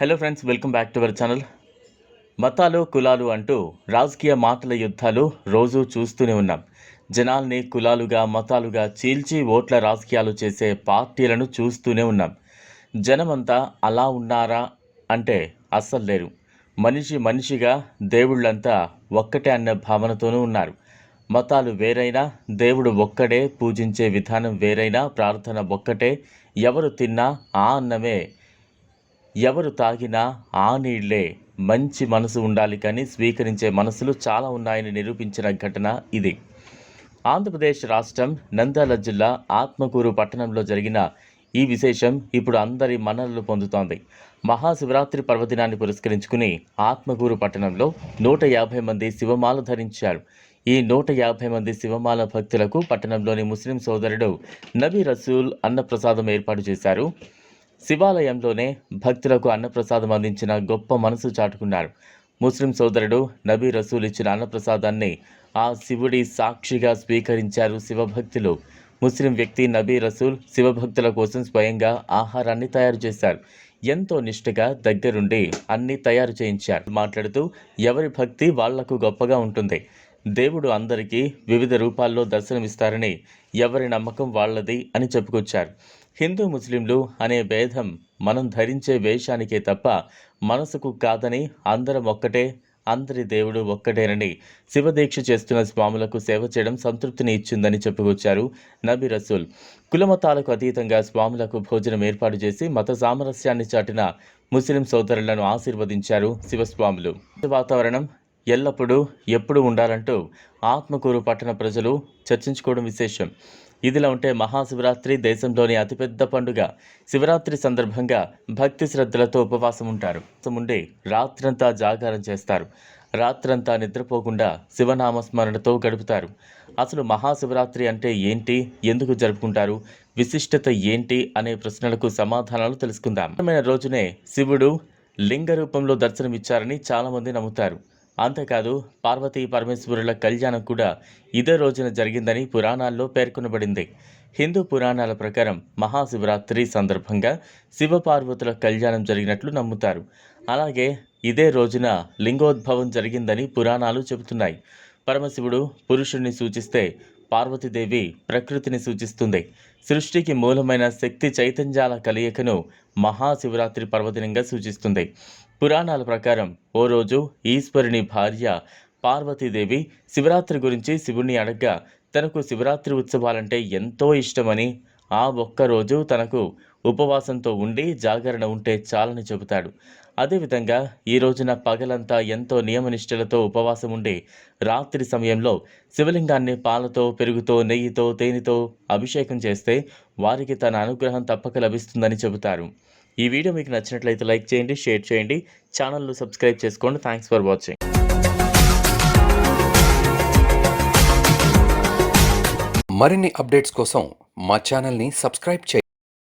Hello friends welcome back to our channel మతాలు కులాలు అంటూ రాజకీయ మాటల యుద్ధాలు రోజూ చూస్తూనే ఉన్నాం. జనాల్ని కులాలుగా మతాలుగా చీల్చి ఓట్ల రాజకీయాలు చేసే పార్టీలను చూస్తూనే ఉన్నాం. జనమంతా అలా ఉన్నారా అంటే అస్సలు లేరు. మనిషి మనిషిగా దేవుళ్ళంతా ఒక్కటే అన్న భావనతోనూ ఉన్నారు. మతాలు వేరైనా దేవుడు ఒక్కడే పూజించే విధానం వేరైనా ప్రార్థన ఒక్కటే ఎవరు తిన్నా ఆ అన్నమే ఎవరు తాగినా ఆ నీళ్ళే మంచి మనసు ఉండాలి కానీ స్వీకరించే మనసులు చాలా ఉన్నాయని నిరూపించిన ఘటన ఇది. ఆంధ్రప్రదేశ్ రాష్ట్రం నంద్యాల జిల్లా ఆత్మకూరు పట్టణంలో జరిగిన ఈ విశేషం ఇప్పుడు అందరి మన్ననలు పొందుతోంది. మహాశివరాత్రి పర్వదినాన్ని పురస్కరించుకుని ఆత్మకూరు పట్టణంలో నూట యాభై మంది శివమాల ధరించారు. ఈ నూట యాభై మంది శివమాల భక్తులకు పట్టణంలోని ముస్లిం సోదరుడు నబీ రసూల్ అన్నప్రసాదం ఏర్పాటు చేశారు. శివాలయంలోనే భక్తులకు అన్నప్రసాదం అందించిన గొప్ప మనసు చాటుకున్నారు. ముస్లిం సోదరుడు నబీ రసూల్ ఇచ్చిన అన్నప్రసాదాన్ని ఆ శివుడి సాక్షిగా స్వీకరించారు శివభక్తులు. ముస్లిం వ్యక్తి నబీ రసూల్ శివభక్తుల కోసం స్వయంగా ఆహారాన్ని తయారు చేశారు. ఎంతో నిష్ఠగా దగ్గరుండి అన్ని తయారు చేయించారు. మాట్లాడుతూ ఎవరి భక్తి వాళ్ళకు గొప్పగా ఉంటుంది. దేవుడు అందరికీ వివిధ రూపాల్లో దర్శనమిస్తారని ఎవరి నమ్మకం వాళ్ళది అని చెప్పుకొచ్చారు. హిందూ ముస్లింలు అనే భేదం మనం ధరించే వేషానికే తప్ప మనసుకు కాదని అందరం ఒక్కటే అందరి దేవుడు ఒక్కటేనని శివదీక్ష చేస్తున్న స్వాములకు సేవ చేయడం సంతృప్తిని ఇచ్చిందని చెప్పుకొచ్చారు నబీ రసూల్. కులమతాలకు అతీతంగా స్వాములకు భోజనం ఏర్పాటు చేసి మత సామరస్యాన్ని చాటిన ముస్లిం సోదరులను ఆశీర్వదించారు శివస్వాములు. వాతావరణం ఎల్లప్పుడూ ఎప్పుడు ఉండాలంటూ ఆత్మకూరు పట్టణ ప్రజలు చర్చించుకోవడం విశేషం. ఇదిలా ఉంటే మహాశివరాత్రి దేశంలోని అతిపెద్ద పండుగ. శివరాత్రి సందర్భంగా భక్తి శ్రద్ధలతో ఉపవాసం ఉంటారు ఉండి రాత్రంతా జాగారం చేస్తారు. రాత్రంతా నిద్రపోకుండా శివనామస్మరణతో గడుపుతారు. అసలు మహాశివరాత్రి అంటే ఏంటి? ఎందుకు జరుపుకుంటారు? విశిష్టత ఏంటి? అనే ప్రశ్నలకు సమాధానాలు తెలుసుకుందాం. రోజునే శివుడు లింగ రూపంలో దర్శనమిచ్చారని చాలామంది నమ్ముతారు. అంతేకాదు పార్వతీ పరమేశ్వరుల కళ్యాణం కూడా ఇదే రోజున జరిగిందని పురాణాల్లో పేర్కొనబడింది. హిందూ పురాణాల ప్రకారం మహాశివరాత్రి సందర్భంగా శివపార్వతుల కళ్యాణం జరిగినట్లు నమ్ముతారు. అలాగే ఇదే రోజున లింగోద్భవం జరిగిందని పురాణాలు చెబుతున్నాయి. పరమశివుడు పురుషుణ్ణి సూచిస్తే పార్వతీదేవి ప్రకృతిని సూచిస్తుంది. సృష్టికి మూలమైన శక్తి చైతన్యాల కలయికను మహాశివరాత్రి పర్వదినంగా సూచిస్తుంది. పురాణాల ప్రకారం ఓ రోజు ఈశ్వరుని భార్య పార్వతీదేవి శివరాత్రి గురించి శివుణ్ణి అడగ్గా తనకు శివరాత్రి ఉత్సవాలంటే ఎంతో ఇష్టమని ఆ ఒక్కరోజు తనకు ఉపవాసంతో ఉండి జాగరణ ఉంటే చాలని చెబుతాడు. అదేవిధంగా ఈ రోజున పగలంతా ఎంతో నియమనిష్టలతో ఉపవాసం ఉండి రాత్రి సమయంలో శివలింగాన్ని పాలతో పెరుగుతో నెయ్యితో తేనెతో అభిషేకం చేస్తే వారికి తన అనుగ్రహం తప్పక లభిస్తుందని చెబుతారు. ఈ వీడియో మీకు నచ్చినట్లయితే లైక్ చేయండి షేర్ చేయండి ఛానల్ను సబ్స్క్రైబ్ చేసుకోండి. థ్యాంక్స్ ఫర్ వాచింగ్ మరిన్ని అప్డేట్స్ కోసం మా ఛానల్ని సబ్స్క్రైబ్ చేయండి.